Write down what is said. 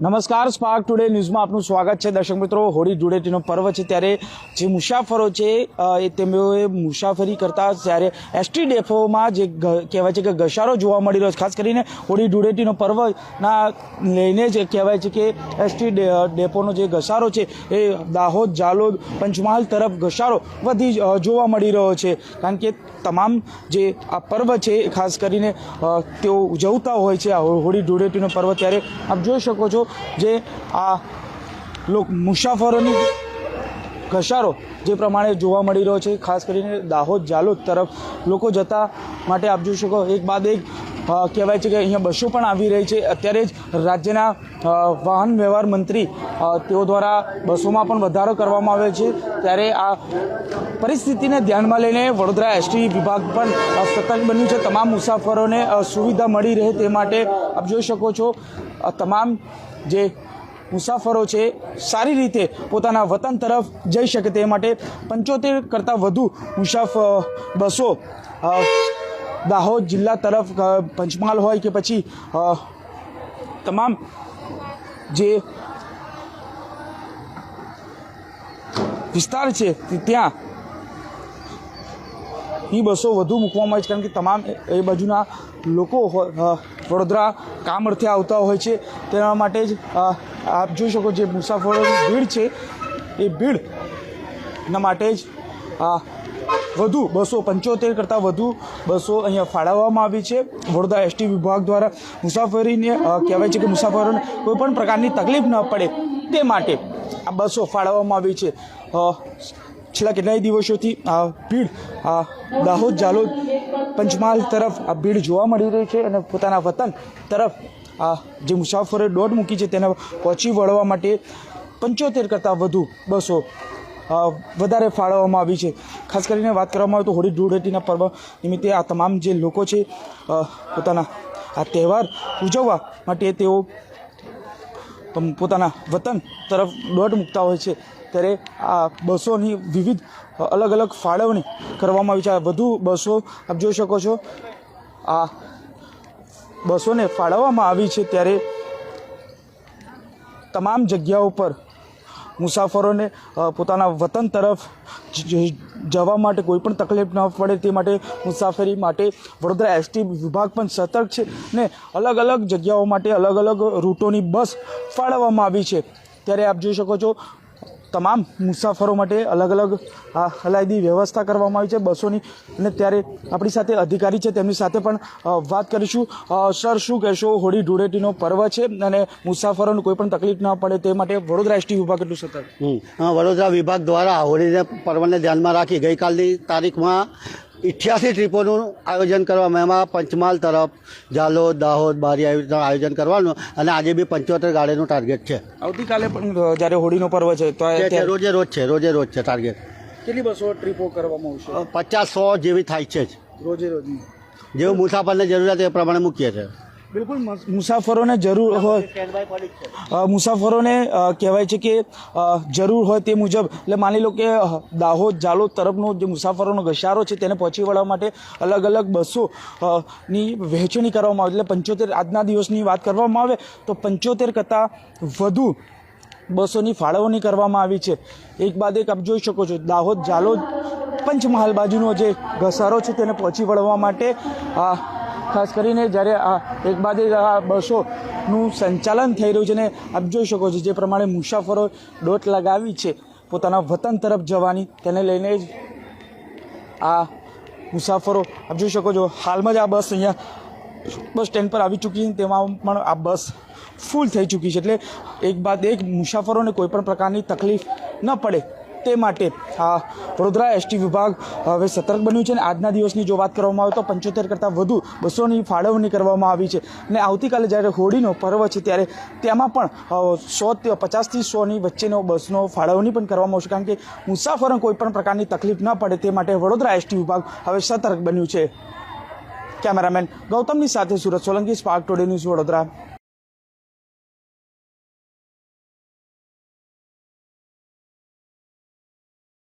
નમસ્કાર spark today ન્યૂઝમાં આપનું સ્વાગત છે. દર્શક મિત્રો, હોળી ધૂળેટીનો પર્વ છે ત્યારે જે મુસાફરો છે એ તેઓએ મુસાફરી કરતા ત્યારે એસટી ડેપોમાં જે કહેવાય છે કે ઘસારો જોવા મળી રહ્યો છે. ખાસ કરીને હોળી ધૂળેટીનો પર્વના લઈને જ કહેવાય છે કે એસટી ડેપોનો જે ઘસારો છે, એ દાહોદ જાલોદ પંચમહાલ તરફ ઘસારો વધી જોવા મળી રહ્યો છે. કારણ કે તમામ જે આ પર્વ છે એ ખાસ કરીને તેઓ ઉજવતા હોય છે, આ હોળી ધૂળેટીનો પર્વ, ત્યારે આપ જોઈ શકો છો જે આ લોક, મુસાફરોની ઘસારો જે પ્રમાણે જોવા મળી રહ્યો છે, ખાસ કરીને દાહોદ, જાલોદ તરફ લોકો જતા માટે આપ જોઈ શકો, એક બાદ એક કહેવાય છે કે અહીંયા બસો પણ આવી રહી છે. અત્યારે જ રાજ્યના વાહન વ્યવહાર મંત્રી તેઓ દ્વારા બસોમાં પણ વધારો કરવામાં આવ્યો છે. ત્યારે આ પરિસ્થિતિને ધ્યાનમાં લઈને વડોદરા એસટી વિભાગ પણ સતર્ક બન્યું છે. તમામ મુસાફરોને સુવિધા મળી રહે તે માટે આપ જોઈ શકો છો. તમામ જે મુસાફરો છે, સારી રીતે પોતાના વતન તરફ જઈ શકે તે માટે પંચોતેર કરતાં વધુ મુસાફ બસો દાહોદ જિલ્લા તરફ પંચમહાલ હોય કે પછી તમામ જે વિસ્તાર છે ત્યાં ની બસો વધુ મૂકવામાં આવે છે. કારણ કે તમામ એ- એ બાજુના લોકો વડોદરા કામ અર્થે આવતા હોય છે. તેના માટે જ આપ જોઈ શકો જે મુસાફરોની ભીડ છે, એ ભીડના માટે જ, આ વધુ બસો પંચોતેર કરતાં વધુ બસો અહીંયા ફાળવવામાં આવી છે. વડોદરા એસટી વિભાગ દ્વારા મુસાફરીને કહેવાય છે કે મુસાફરોને કોઈપણ પ્રકારની તકલીફ ન પડે તે માટે આ બસો ફાળવવામાં આવી છે. છેલ્લા કેટલાય દિવસોથી આ ભીડ, આ દાહોદ જાલોદ પંચમહાલ તરફ આ ભીડ જોવા મળી રહી છે અને પોતાના વતન તરફ આ જે મુસાફરોએ દોટ મૂકી છે તેને પહોંચી વળવા માટે પંચોતેર કરતાં વધુ બસો વધારે ફાળવવામાં આવી છે. ખાસ કરીને વાત કરવામાં આવે તો હોળી ધૂળેટીના પર્વ નિમિત્તે આ તમામ જે લોકો છે પોતાના આ તહેવાર ઉજવવા માટે તેઓ પોતાના વતન તરફ દોટ મૂકતા હોય છે. ત્યારે આ બસોની વિવિધ અલગ અલગ ફાળવણી કરવામાં આવી છે. આ વધુ બસો આપ જોઈ શકો છો. આ બસોને ફાળવવામાં આવી છે ત્યારે તમામ જગ્યાઓ પર મુસાફરોને પોતાના વતન તરફ જવા માટે કોઈ પણ તકલીફ ન પડે તે માટે મુસાફરી માટે વડોદરા એસટી વિભાગ પણ સતર્ક છે ને અલગ અલગ જગ્યાઓ માટે અલગ અલગ રૂટોની બસ ફાળવવામાં આવી છે. ત્યારે આપ જોઈ શકો છો તમામ મુસાફરો માટે અલગ અલગ અલાયદી વ્યવસ્થા કરવામાં આવી છે બસોની. અને ત્યારે આપણી સાથે અધિકારી છે, તેમની સાથે પણ વાત કરીશું. સર, શું કહેશો? હોળી ધૂળેટીનો પર્વ છે અને મુસાફરોને કોઈ પણ તકલીફ ન પડે તે માટે વડોદરા એસટી વિભાગ એટલું સતત વડોદરા વિભાગ દ્વારા હોળીને પર્વને ધ્યાનમાં રાખી ગઈકાલની તારીખમાં ઇઠ્યાસી ટ્રીપોનું આયોજન કરવામાં એમાં પંચમહાલ તરફ જાલોદ દાહોદ બારી આવી રીતના આયોજન કરવાનું અને આજે બી પંચોતેર ગાડીનું ટાર્ગેટ છે. આવતીકાલે પણ જ્યારે હોળીનો પર્વ છે તો રોજે રોજ છે રોજે રોજ છે ટાર્ગેટ કેટલી બસો ટ્રીપો કરવામાં આવશે? પચાસ સો જેવી થાય છે જ. રોજે રોજની. જેવું મુસાફરને જરૂરિયાત એ પ્રમાણે મૂકીએ છીએ બિલકુલ મુસાફરોને જરૂર હોય. મુસાફરોને કહેવાય છે કે જરૂર હોય તે મુજબ એટલે માની લો કે દાહોદ જાલોદ તરફનો જે મુસાફરોનો ઘસારો છે તેને પહોંચી વળવા માટે અલગ અલગ બસો ની વહેંચણી કરવામાં આવે એટલે પંચોતેર આજના દિવસની વાત કરવામાં આવે તો પંચોતેર કરતાં વધુ બસોની ફાળવણી કરવામાં આવી છે. એક બાદ એક આપ જોઈ શકો છો દાહોદ જાલોદ પંચમહાલ બાજુનો જે ઘસારો છે તેને પહોંચી વળવા માટે આ ખાસ કરીને જ્યારે આ એક બાદ આ બસોનું સંચાલન થઈ રહ્યું છે ને આપ જોઈ શકો છો જે પ્રમાણે મુસાફરો દોટ લગાવી છે પોતાના વતન તરફ જવાની તેને લઈને જ આ મુસાફરો, આપ જોઈ શકો છો હાલમાં જ આ બસ અહીંયા બસ સ્ટેન્ડ પર આવી ચૂકી છે તેમાં પણ આ બસ ફૂલ થઈ ચૂકી છે. એટલે એક બાદ એક મુસાફરોને કોઈ પણ પ્રકારની તકલીફ ન પડે. તે માટે આ વડોદરા એસટી વિભાગ હવે સતર્ક બન્યું છે અને આજના દિવસની જો વાત કરવામાં આવે તો પંચોતેર કરતાં વધુ બસોની ફાળવણી કરવામાં આવી છે. અને આવતીકાલે જ્યારે હોળીનો પર્વ છે ત્યારે તેમાં પણ સો પચાસથી સોની વચ્ચેનો બસનો ફાળવણી પણ કરવામાં આવશે. કારણ કે મુસાફરોને કોઈ પણ પ્રકારની તકલીફ ન પડે તે માટે વડોદરા એસટી વિભાગ હવે સતર્ક બન્યું છે. કેમેરામેન ગૌતમની સાથે Surat Solanki, spark today news Vadodara.